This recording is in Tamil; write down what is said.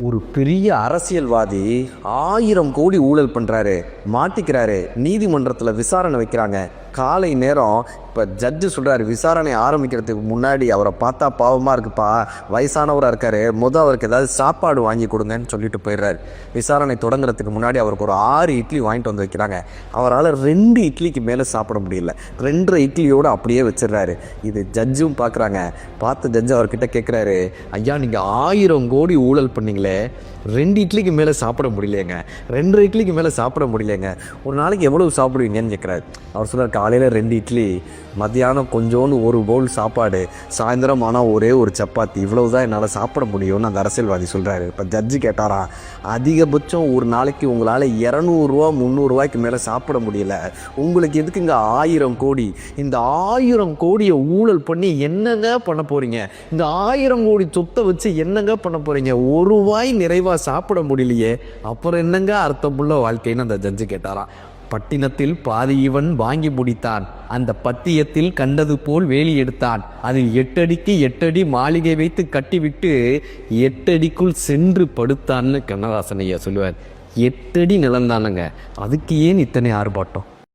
ஒரு பெரிய அரசியல்வாதி ஆயிரம் கோடி ஊழல் பண்ணுறாரு மாட்டிக்கிறாரு நீதிமன்றத்தில் விசாரணை வைக்கிறாங்க. காலை நேரம் இப்போ ஜட்ஜு சொல்கிறாரு விசாரணை ஆரம்பிக்கிறதுக்கு முன்னாடி அவரை பார்த்தா பாவமாக இருக்குப்பா வயசானவராக இருக்காரு முதல் அவருக்கு ஏதாவது சாப்பாடு வாங்கி கொடுங்கன்னு சொல்லிட்டு போயிடுறாரு. விசாரணை தொடங்குறதுக்கு முன்னாடி அவருக்கு ஒரு ஆறு இட்லி வாங்கிட்டு வந்து வைக்கிறாங்க. அவரால் ரெண்டு இட்லிக்கு மேலே சாப்பிட முடியல. ரெண்டரை இட்லியோடு அப்படியே வச்சிடுறாரு. இது ஜட்ஜும் பார்க்குறாங்க பார்த்த ஜட்ஜு அவர்கிட்ட கேட்குறாரு ஐயா நீங்கள் ஆயிரம் கோடி ஊழல் பண்ணீங்களே. ரெண்டு இட்லிக்கு மேலே சாப்பிட முடியலையங்க. ரெண்டரை இட்லிக்கு மேலே சாப்பிட முடியலங்க ஒரு நாளைக்கு எவ்வளவு சாப்பிடுவீங்கன்னு கேட்குறாரு அவர் சொல்றார் காலையில் ரெண்டு இட்லி மத்தியானம் கொஞ்சோண்டு ஒரு பவுல் சாப்பாடு சாயந்தரம் ஆனால் ஒரே ஒரு சப்பாத்தி. இவ்வளவு தான் என்னால் சாப்பிட முடியும்னு அந்த அரசியல்வாதி சொல்கிறாரு இப்போ ஜட்ஜு கேட்டாரா அதிகபட்சம் ஒரு நாளைக்கு உங்களால் இரநூறுவா முந்நூறுரூவாய்க்கு மேலே சாப்பிட முடியல. உங்களுக்கு எதுக்குங்க ஆயிரம் கோடி? இந்த ஆயிரம் கோடியை ஊழல் பண்ணி என்னங்க பண்ண போகிறீங்க இந்த ஆயிரம் கோடி சொத்தை வச்சு என்னங்க பண்ண போகிறீங்க ஒரு வாய் நிறைவாக சாப்பிட முடியலையே. அப்புறம் என்னங்க அர்த்தமுள்ள வாழ்க்கைன்னு அந்த ஜட்ஜு கேட்டாராம் பட்டினத்தில் பாதி இவன் வாங்கி முடித்தான். அந்த பத்தியத்தில் கண்டது போல் வேலி எடுத்தான். அதில் எட்டடிக்கு எட்டடி மாளிகை வைத்து கட்டிவிட்டு எட்டடிக்குள் சென்று படுத்தான்னு கண்ணதாசன் ஐயா சொல்லுவார். எட்டடி நிலந்தானுங்க அதுக்கு ஏன் இத்தனை ஆர்ப்பாட்டம்?